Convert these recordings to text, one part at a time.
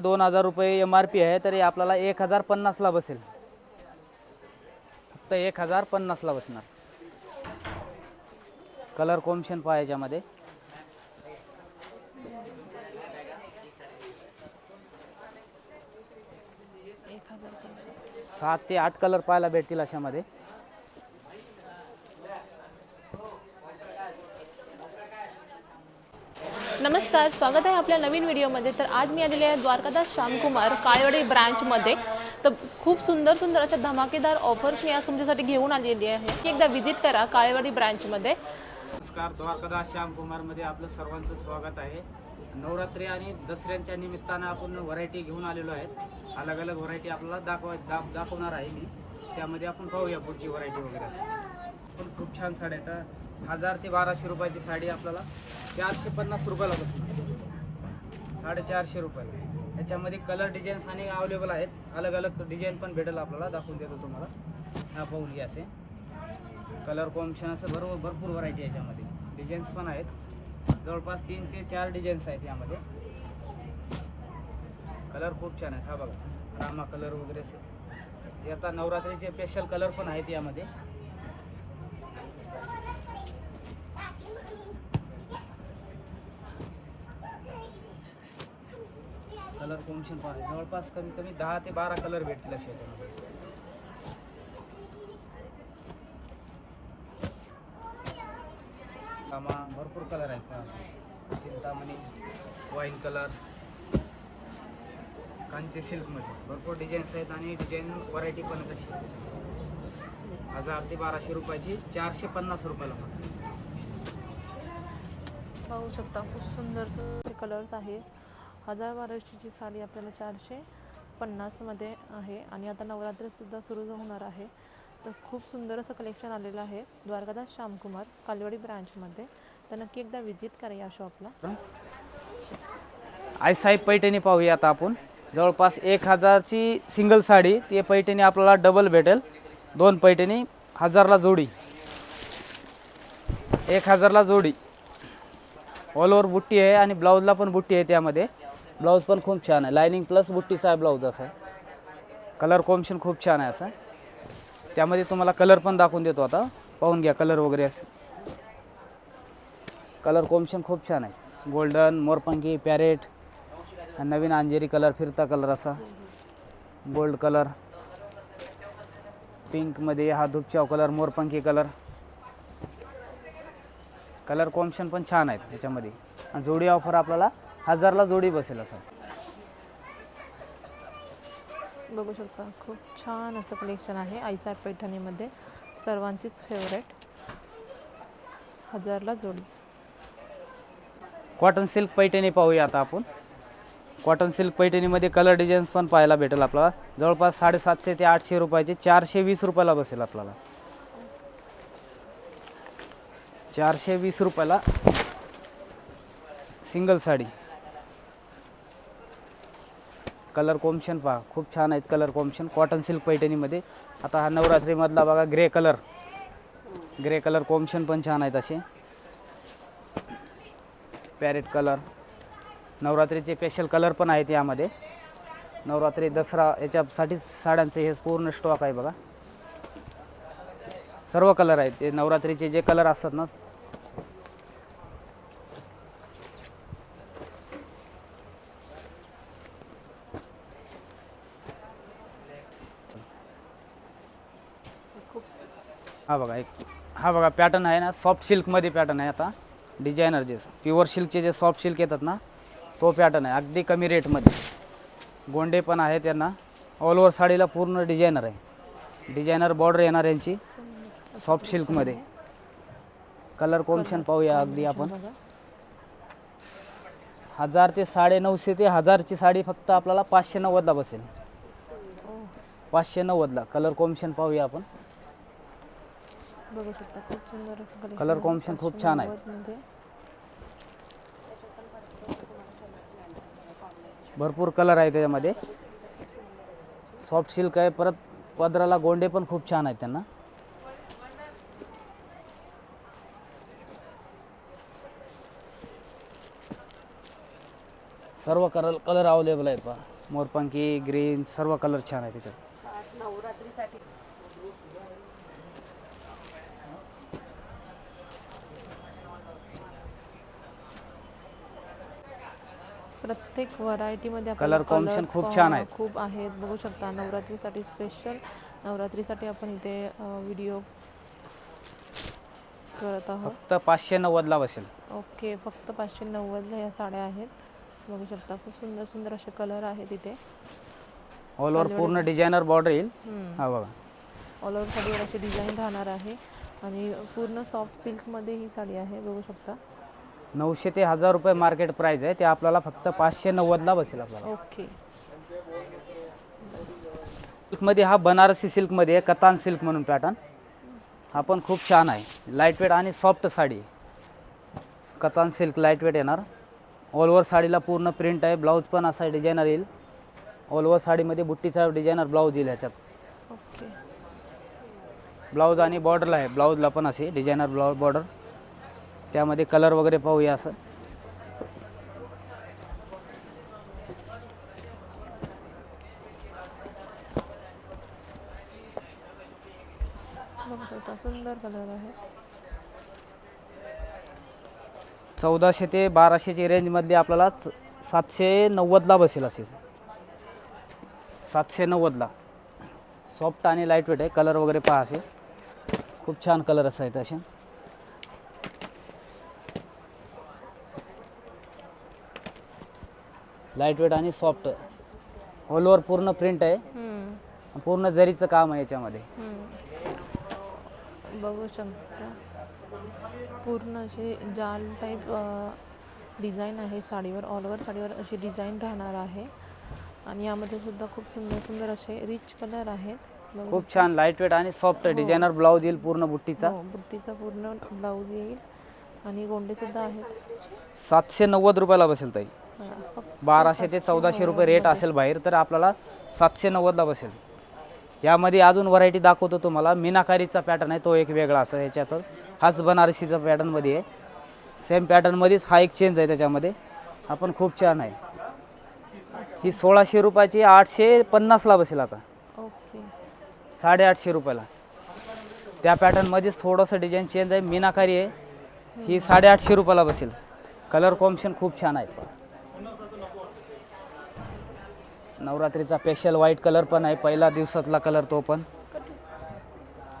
दोन हजार रुपये एम आर पी आहे तरी आपल्याला एक हजार पन्नासला बसेल. फक्त एक हजार पन्नासला बसणार. कलर कॉम्बिनेशन पहा याच्यामध्ये. सात ते आठ कलर पाहायला भेटतील अशामध्ये. नमस्कार स्वागत आहे आपल्या नवीन व्हिडिओमध्ये. तर आज मी आलेले आहे द्वारकादास श्यामकुमार काळेवाडी ब्रँचमध्ये. तर खूप सुंदर सुंदर अशा धमाकेदार ऑफर्स मी आज तुमच्यासाठी घेऊन आलेली आहे. एकदा व्हिजिट करा काळेवाडी ब्रँचमध्ये. नमस्कार द्वारकादास श्यामकुमारमध्ये आपलं सर्वांचं स्वागत आहे. नवरात्री आणि दसऱ्यांच्या निमित्तानं आपण व्हरायटी घेऊन आलेलो आहे अलग अलग व्हरायटी आपल्याला दाखवा दा दाखवणार आहे मी. त्यामध्ये आपण पाहूया पुढची व्हरायटी वगैरे. पण खूप छान साड्या आहेत हजार ते बाराशे रुपयाची साडी आपल्याला चारशे पन्नास रुपयाला बसणार साडेचारशे रुपयाला त्याच्यामध्ये कलर डिझाईन्स आणि अवेलेबल आहेत. अलग अलग डिझाईन पण भेटेल आपल्याला. दाखवून देतो तुम्हाला. हा पाहून घ्या असे. कलर कॉम्बिनेशन असं भरपूर भरपूर व्हरायटी आहे याच्यामध्ये. डिझाईन्स पण आहेत. जवळपास तीन ते चार डिझाईन्स आहेत यामध्ये. कलर खूप छान आहेत. हा बघा. रामा कलर वगैरे असे. आता नवरात्रीचे स्पेशल कलर पण आहेत यामध्ये. कलर पाहा जवळपास कमी कमी दहा ते बारा कलर भेटतील असे. याच्यामध्ये कामा भरपूर कलर आहेत चिंतामणी वाईन कलर कांचे सिल्कमध्ये भरपूर डिझाईन्स आहेत आणि डिझाईन व्हरायटी पण कशी हजार ते बाराशे रुपयाची चारशे पन्नास रुपयाला पाहू शकता खूप सुंदर कलर्स आहे हजार बाराशेची साडी आपल्याला चारशे पन्नासमध्ये आहे. आणि आता नवरात्रीसुद्धा सुरू होणार आहे. तर खूप सुंदर असं कलेक्शन आलेलं आहे. द्वारकादास श्यामकुमार कालवाडी ब्रँचमध्ये तर नक्की एकदा व्हिजिट करा या शॉपला आय साहेब पैठणी पाहूया आता आपण. जवळपास एक हजारची सिंगल साडी ती पैठणी आपल्याला डबल भेटेल. दोन पैठणी हजारला जोडी. एक हजारला जोडी. ऑल ओव्हर बुट्टी आहे आणि ब्लाऊजला पण बुट्टी आहे त्यामध्ये. ब्लाऊज पण खूप छान आहे. लायनिंग प्लस बुट्टीचा आहे ब्लाऊज असा. आहे कलर कॉम्बिनेशन खूप छान आहे असं. त्यामध्ये तुम्हाला कलर पण दाखवून देतो आता. पाहून घ्या कलर वगैरे असं. कलर कॉम्बिनेशन खूप छान आहे. गोल्डन मोरपंखी पॅरेट आणि नवीन अंजेरी कलर फिरता कलर असा. गोल्ड कलर पिंकमध्ये हा धुपचाव कलर मोरपंखी कलर कलर कॉम्बिनेशन पण छान आहेत त्याच्यामध्ये. आणि जोडी ऑफर आपल्याला हजारला जोडी बसेल असं. बघू शकता खूप छान असं कलेक्शन आहे. आईसाहेब पैठणीमध्ये सर्वांचीच फेवरेट हजारला जोडी. कॉटन सिल्क पैठणी पाहूया आता आपण. कॉटन सिल्क पैठणीमध्ये कलर डिझाईन्स पण पाहायला भेटेल आपल्याला. जवळपास साडेसातशे ते आठशे रुपयाचे चारशे वीस रुपयाला बसेल आपल्याला. चारशे वीस रुपयाला सिंगल साडी. कलर कॉम्बिशन पहा खूप छान आहेत कलर कॉम्बिशन कॉटन सिल्क पैठणीमध्ये. आता हा नवरात्रीमधला बघा grey colour grey colour combination पण छान आहेत असे. पॅरेट कलर नवरात्रीचे स्पेशल कलर पण आहेत यामध्ये. नवरात्री दसरा याच्यासाठीच साड्यांचे हे पूर्ण स्टॉक आहे बघा. सर्व कलर आहेत. ते नवरात्रीचे जे कलर असतात ना खूप हा बघा एक हा बघा पॅटर्न आहे ना सॉफ्ट सिल्कमध्ये पॅटर्न आहे आता. डिझायनर जे प्युअर सिल्कचे जे सॉफ्ट सिल्क येतात ना तो पॅटर्न आहे अगदी कमी रेटमध्ये गोंडे पण आहे त्यांना. ऑल ओव्हर साडीला पूर्ण डिझायनर आहे. डिझायनर बॉर्डर येणार यांची सॉफ्ट सिल्कमध्ये कलर कॉम्बिनेशन पाहूया अगदी आपण. हजार ते साडे नऊशे ते हजारची साडी फक्त आपल्याला पाचशे नव्वदला बसेल. पाचशे नव्वदला कलर कॉम्बिनेशन पाहूया आपण. बघू शकता खूप सुंदर आहे. combination खूप छान आहे. भरपूर कलर आहे त्याच्यामध्ये. सॉफ्ट सिल्क आहे परत पदराला गोंडे पण खूप छान आहेत त्यांना. सर्व कलर कलर अवेलेबल आहेत पहा. मोरपंखी ग्रीन सर्व कलर छान आहे त्याच्यात नवरात्रीसाठी प्रत्येक व्हरायटीमध्ये Color combination खूप छान आहेत. खूप आहेत. बघू शकता नवरात्रीसाठी स्पेशल नवरात्रीसाठी आपण इथे व्हिडिओ करत आहोत. फक्त पाचशे नव्वदला बसेल. ओके फक्त पाचशे नव्वदला या साड्या आहेत. बघू शकता खूप सुंदर सुंदर असे कलर आहेत इथे. ऑल ओव्हर पूर्ण डिझायनर बॉर्डर येईल. हा बघा. ऑल ओव्हर साडीवर अशी डिझाईन राहणार आहे. आणि पूर्ण सॉफ्ट सिल्कमध्ये ही साडी आहे बघू शकता. नऊशे ते हजार रुपये मार्केट प्राइस आहे. ते आपल्याला फक्त पाचशे नव्वदला बसेल आपल्याला. ओके सिल्कमध्ये हा बनारसी सिल्कमध्ये आहे कतान सिल्क म्हणून पॅटर्न हा पण खूप छान आहे. लाईटवेट आणि soft sari. Katan silk lightweight येणार. ऑल ओव्हर साडीला पूर्ण प्रिंट आहे. ब्लाऊज पण असा डिझायनर येईल. ऑल ओव्हर साडीमध्ये बुट्टीचा डिझायनर ब्लाऊज येईल ह्याच्यात. ओके ब्लाऊज आणि बॉर्डरला आहे. ब्लाऊजला पण असे डिझायनर ब्लाऊज बॉर्डर त्यामध्ये कलर वगैरे पाहूया असं. सुंदर कलर आहे. चौदाशे ते बाराशेची रेंजमधली आपल्याला सातशे नव्वदला बसेल असेल. सातशे नव्वदला. सॉफ्ट आणि लाईटवेट आहे कलर वगैरे पहा असे. खूप छान कलर असं आहेत असे लाईटवेट आणि सॉफ्ट ऑल ओव्हर पूर्ण प्रिंट आहे. हम्म, पूर्ण जरीचं काम आहे याच्यामध्ये. हम्म. बघू शकता. पूर्ण अशी जाल टाईप डिझाईन आहे साडीवर. ऑल ओव्हर साडीवर अशी डिझाईन राहणार आहे. आणि यामध्ये सुद्धा खूप सुंदर सुंदर असे रिच कलर आहेत. बघू खूप छान लाईटवेट आणि सॉफ्ट डिझायनर ब्लाऊज येईल पूर्ण बुट्टीचा. हो बुट्टीचा पूर्ण ब्लाऊज येईल. आणि गोंडे सुद्धा आहेत. सातशे नव्वद रुपयाला बसेल ताई. बाराशे ते चौदाशे रुपये रेट असेल बाहेर तर आपल्याला सातशे नव्वदला बसेल. यामध्ये अजून व्हरायटी दाखवतो तुम्हाला. मीनाकारीचा पॅटर्न आहे तो एक वेगळा असा ह्याच्यात हाच बनारसीचा पॅटर्नमध्ये आहे. सेम पॅटर्नमध्येच हा एक चेंज आहे त्याच्यामध्ये. हा पण खूप छान आहे. ही सोळाशे रुपयाची आठशे पन्नासला बसेल आता. ओके. साडेआठशे रुपयाला. त्या पॅटर्नमध्येच थोडंसं डिझाईन चेंज आहे. मीनाकारी आहे. ही साडेआठशे रुपयाला बसेल. कलर कॉम्बिनेशन खूप छान आहे. नवरात्रीचा स्पेशल व्हाईट कलर पण आहे. पहिला दिवसातला कलर तो पण.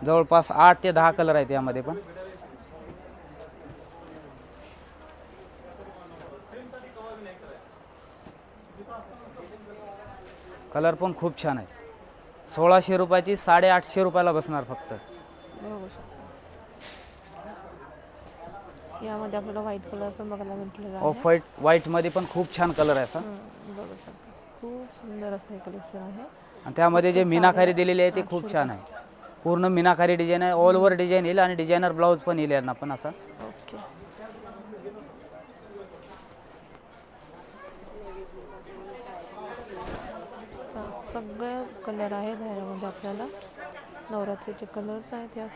जवळपास आठ ते दहा कलर आहेत यामध्ये पण. कलर पण खूप छान आहे सोळाशे रुपयाची साडेआठशे रुपयाला बसणार फक्त. यामध्ये आपल्याला व्हाईट कलर पण बघायला भेटलेला ऑफ व्हाईट व्हाईटमध्ये पण खूप छान कलर आहे असा खूप सुंदर असं हे कलेक्शन आहे. आणि त्यामध्ये जे मीनाकारी दिलेली आहे ते खूप छान आहे. पूर्ण मीनाकारी डिझाईन आहे. ऑल ओव्हर डिझाईन येईल आणि डिझायनर ब्लाऊज पण येईल यांना पण असा. ओके सगळे कलर आहेत ह्यामध्ये आपल्याला. नवरात्रीचे कलर्स आहेत या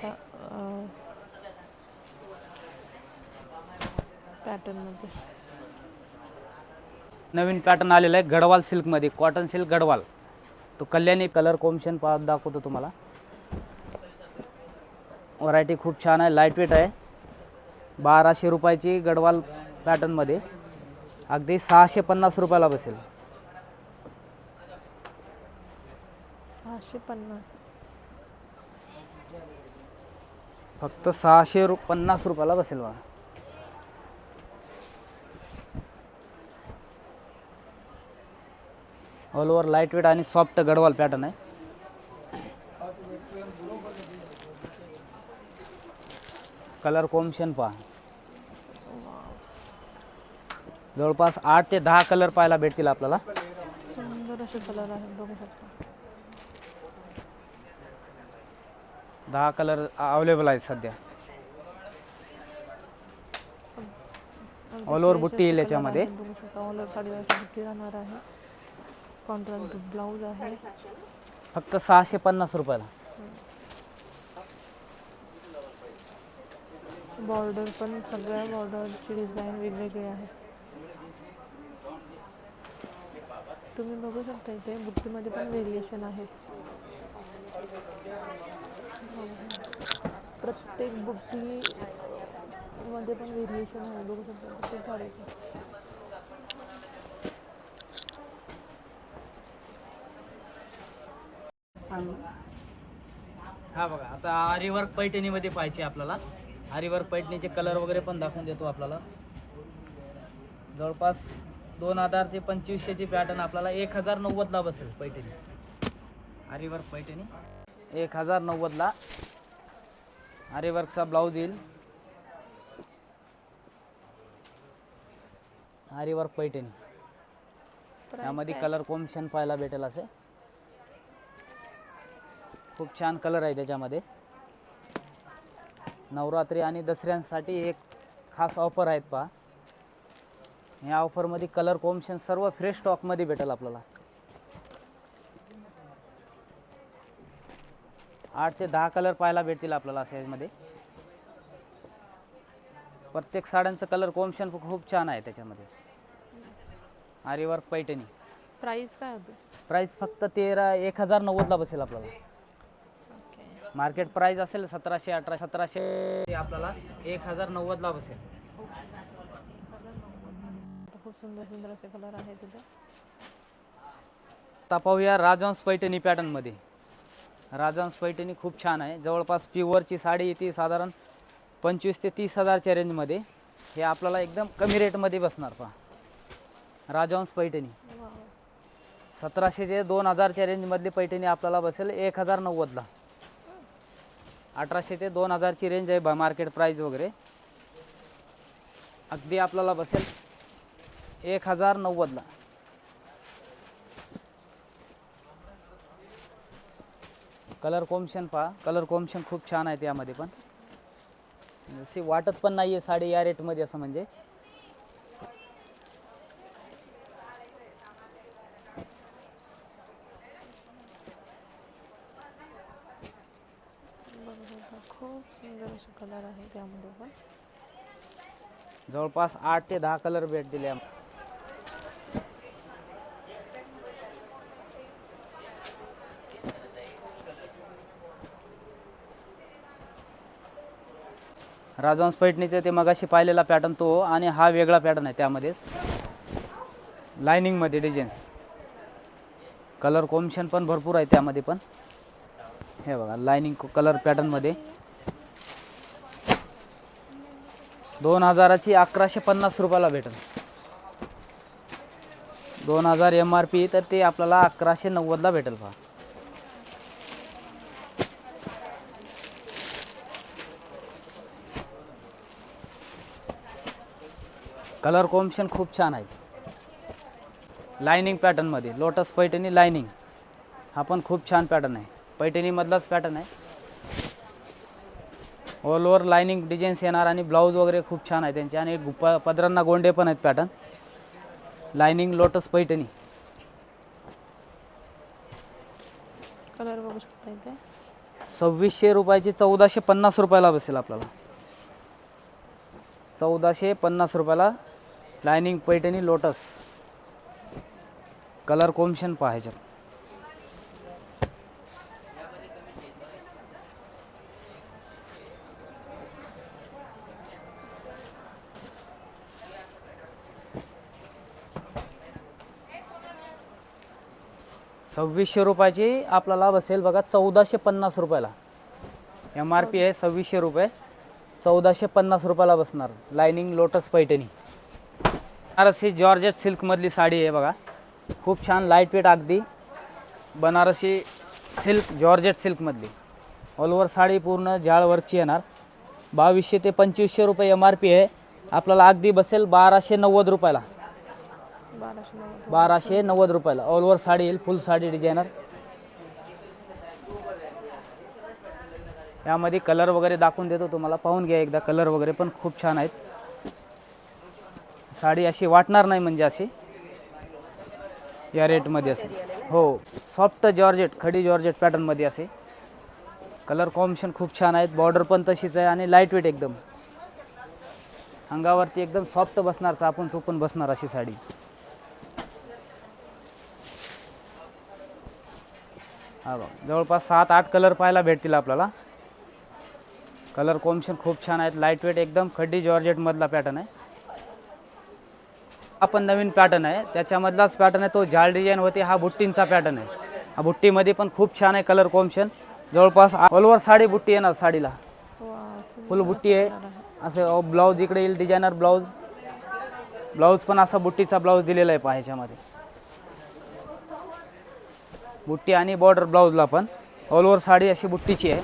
पॅटर्नमध्ये नवीन पॅटर्न आलेला आहे गडवाल सिल्कमध्ये कॉटन सिल्क गडवाल. तो कल्याणी कलर कॉम्बिनेशन पा दाखवतो तुम्हाला. व्हरायटी खूप छान आहे लाईटवेट आहे. बाराशे रुपयाची गडवाल पॅटर्नमध्ये अगदी सहाशे पन्नास रुपयाला बसेल. सहाशे पन्नास फक्त सहाशे रु पन्नास रुपयाला बसेल बघा. ऑल ओव्हर लाइट वेट आणि सॉफ्ट गडवाल पॅटर्न आहे. कलर कॉम्बिनेशन पहा. जवळपास आठ ते दहा कलर पाहायला भेटतील आपल्याला. सुंदर असे कलर आहेत बघू शकता. दहा कलर अवेलेबल आहेत सध्या. All over बुट्टी येईल याच्यामध्ये. ऑल ओव्हर बुट्टी राहणार आहे. कॉन्ट्रास्ट ब्लाऊज आहे? फक्त सहाशे पन्नास रुपयाला. बॉर्डर पण सगळ्या बॉर्डरची डिझाईन वेगवेगळी आहे. तुम्ही बघू शकता इथे बुट्टीमध्ये पण व्हेरिएशन आहे. प्रत्येक बुट्टी मध्ये पण व्हेरिएशन आहे. बघू शकता प्रत्येक हा बघा आता आरीवर्क पैठणीमध्ये पाहिजे आपल्याला. आरीवर्क पैठणीचे कलर वगैरे पण दाखवून देतो आपल्याला. जवळपास दोन हजार ते पंचवीसशेची पॅटर्न आपल्याला एक हजार नव्वदला बसेल पैठणी. आरीवर्क पैठणी. एक हजार नव्वदला आरीवर्कचा ब्लाऊज येईल. आरीवर्क पैठणी. त्यामध्ये कलर कॉम्बिनेशन पाहायला भेटेल असे. खूप छान कलर आहे त्याच्यामध्ये. नवरात्री आणि दसऱ्यांसाठी एक खास ऑफर आहेत पहा. या ऑफरमध्ये कलर कॉम्बिनेशन सर्व फ्रेश स्टॉकमध्ये भेटेल आपल्याला. आठ ते दहा कलर पाहायला भेटतील आपल्याला अशा यामध्ये प्रत्येक साड्यांचं कलर कॉम्बिनेशन खूप छान आहे त्याच्यामध्ये. आरीवर्क पैठणी. प्राइस काय होते? प्राईस फक्त तेरा एक हजार नव्वदला बसेल आपल्याला. मार्केट प्राइस असेल सतराशे अठरा सतराशे आपल्याला एक हजार नव्वदला बसेल. खूप सुंदर सुंदर असे कलर आहेत तिथे. आता पाहूया राजहंस पैठणी पॅटर्नमध्ये राजहंस पैठणी खूप छान आहे. जवळपास प्युअरची साडी येते साधारण पंचवीस ते तीस हजारच्या रेंजमध्ये हे आपल्याला एकदम कमी रेटमध्ये बसणार पहा. राजहंस पैठणी. सतराशे ते दोन हजारच्या रेंजमधली पैठणी आपल्याला बसेल एक हजार नव्वदला अठराशे ते दोन हजारची रेंज आहे बा मार्केट प्राईज वगैरे. अगदी आपल्याला बसेल एक हजार नव्वदला. कलर कॉम्बिनेशन पहा. कलर कॉम्बिनेशन खूप छान आहे त्यामध्ये पण. जशी वाटत पण नाही आहे साडी या रेटमध्ये असं म्हणजे बघू शकता खूप सुंदर असे कलर आहे त्यामध्ये पण जवळपास आठ ते दहा कलर भेट दिले आम- राजहंस पैठणीचे ते मगाशी पाहिलेला पॅटर्न तो आणि हा वेगळा पॅटर्न आहे त्यामध्येच. लायनिंगमध्ये डिझाईन्स कलर कॉम्बिनेशन पण भरपूर आहे त्यामध्ये पण. हे बघा लायनिंग कलर पॅटर्नमध्ये दोन हजाराची अकराशे पन्नास रुपयाला भेटेल. दोन हजार एम आर पी तर ते आपल्याला अकराशे नव्वदला भेटेल पहा. कलर कॉम्बिनेशन खूप छान आहे. लायनिंग पॅटर्नमध्ये लोटस पैठणी लायनिंग हा पण खूप छान पॅटर्न आहे. पैठणीमधलाच पॅटर्न आहे. ऑल ओव्हर लायनिंग डिझाईन्स येणार आणि ब्लाऊज वगैरे खूप छान आहे त्यांचे. आणि गुप पदरांना गोंडे पण आहेत pattern lining lotus Paithani. Colour बघू शकता इथे. सव्वीसशे रुपयाची चौदाशे पन्नास रुपयाला बसेल आपल्याला. चौदाशे पन्नास रुपयाला lining Paithani lotus colour combination पाहायचं सव्वीसशे रुपयाची आपल्याला बसेल बघा चौदाशे पन्नास रुपयाला. एम आर पी आहे सव्वीसशे रुपये. चौदाशे पन्नास रुपयाला बसणार. Lining lotus Paithani. Banarasi georgette सिल्कमधली sari आहे बघा. खूप छान लाइट वेट अगदी. बनारसी सिल्क जॉर्जेट सिल्कमधली ऑल ओव्हर साडी पूर्ण जाळवरची येणार. बावीसशे ते पंचवीसशे रुपये एम आर पी आहे. आपल्याला अगदी बसेल बाराशे नव्वद रुपयाला. बाराशे बाराशे नव्वद रुपयाला. ऑल ओवर साडी येईल फुल साडी डिझायनर यामध्ये कलर वगैरे दाखवून देतो तुम्हाला. पाहून घ्या एकदा कलर वगैरे पण खूप छान आहेत. साडी अशी वाटणार नाही म्हणजे अशी. या रेटमध्ये असेल हो सॉफ्ट जॉर्जेट खडी जॉर्जेट पॅटर्नमध्ये असे कलर कॉम्बिनेशन खूप छान आहेत. बॉर्डर पण तशीच आहे आणि लाइट वेट एकदम. अंगावरती एकदम सॉफ्ट बसणार चापून चोपून बसणार अशी साडी. हा बघ जवळपास सात आठ कलर पाहायला भेटतील आपल्याला. कलर कॉम्बिनेशन खूप छान आहेत. लाइट वेट एकदम खड्डी जॉर्जेटमधला पॅटर्न आहे. हा पण नवीन पॅटर्न आहे. त्याच्यामधलाच पॅटर्न आहे तो झाल डिझाईन होते हा बुट्टींचा पॅटर्न आहे. हा बुट्टीमध्ये पण खूप छान आहे कलर कॉम्बिनेशन जवळपास ऑल ओव्हर साडी बुट्टी येणार साडीला. फुल बुट्टी आहे. असं ब्लाऊज इकडे येईल डिझायनर ब्लाऊज ब्लाऊज पण असा बुट्टीचा ब्लाऊज दिलेला आहे पहा ह्याच्यामध्ये. बुट्टी आणि बॉर्डर ब्लाऊजला पण. ऑल ओव्हर साडी अशी बुट्टीची आहे.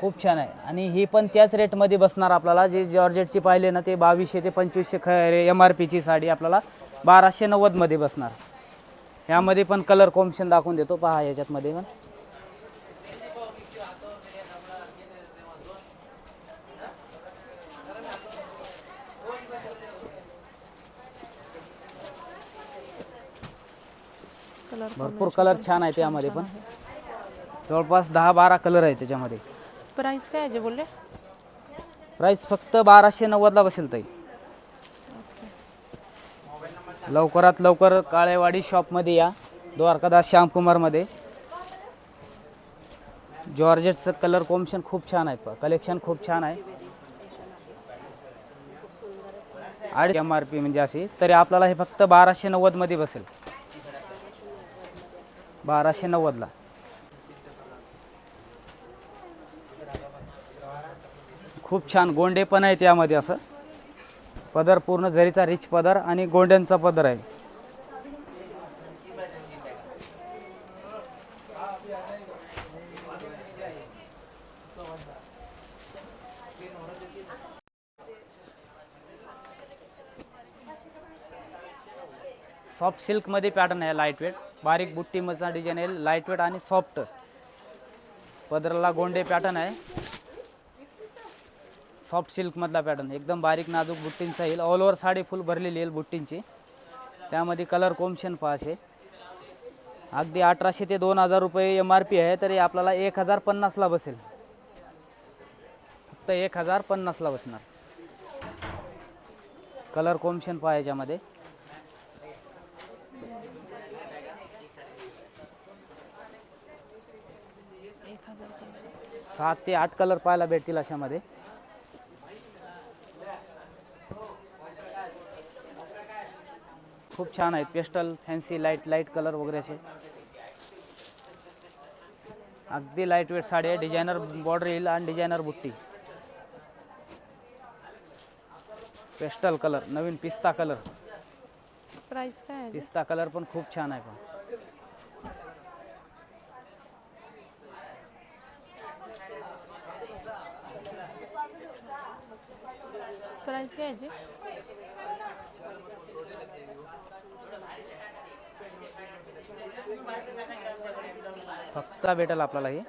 खूप छान आहे. आणि ही पण त्याच रेटमध्ये बसणार आपल्याला. जे जॉर्जेटची पाहिले ना ते बावीसशे ते पंचवीसशे ख एम आर पीची साडी आपल्याला बाराशे नव्वदमध्ये बसणार. यामध्ये पण कलर कॉम्बिनेशन दाखवून देतो. पहा याच्यातमध्ये पण. कलर भरपूर कलर छान आहे त्यामध्ये पण. जवळपास दहा बारा कलर आहे त्याच्यामध्ये. प्राइस काय आहे जे बोलले? प्राईस फक्त बाराशे नव्वदला बसेल ताई. लवकरात लवकर काळेवाडी शॉपमध्ये या. द्वारकादास श्यामकुमारमध्ये जॉर्जेटचं कलर कॉम्बिनेशन खूप छान आहे. कलेक्शन खूप छान आहे. आणि एम आर पी म्हणजे अशी. तरी आपल्याला हे फक्त बाराशे नव्वदमध्ये बसेल. बाराशे नव्वदला. खूप छान. गोंडे पण आहे त्यामध्ये असं. पदर पूर्ण झरीचा रिच पदर आणि गोंड्यांचा पदर आहे. सॉफ्ट सिल्कमध्ये पॅटर्न आहे लाइट वेट बारीक बुट्टीमधचा डिझाईन आहे लाइट वेट आणि सॉफ्ट पदराला गोंडे पॅटर्न आहे. सॉफ्ट सिल्कमधला पॅटर्न एकदम बारीक नाजूक बुट्टींचा येईल ऑल ओव्हर साडी फुल भरलेली येईल बुट्टींची. त्यामध्ये कलर कोमशन पाहाचे अगदी अठराशे ते दोन हजार रुपये एम आर पी आहे तरी आपल्याला एक हजार पन्नासला बसेल. फक्त एक हजार पन्नासला बसणार. कलर कोमशन पहा याच्यामध्ये एक हजार कलर सात ते आठ कलर पाहायला भेटतील अशामध्ये. खूप छान आहेत. Pastel fancy light light colour वगैरे असे. अगदी लाइट वेट साडी आहे. डिझायनर बॉर्डर येईल आणि डिझायनर बुट्टी. पेस्टल कलर नवीन पिस्ता कलर प्राइस काय आहे? पिस्ता कलर पण खूप छान आहे पण. प्राइस काय याची? फक्त भेटेल आपल्याला हे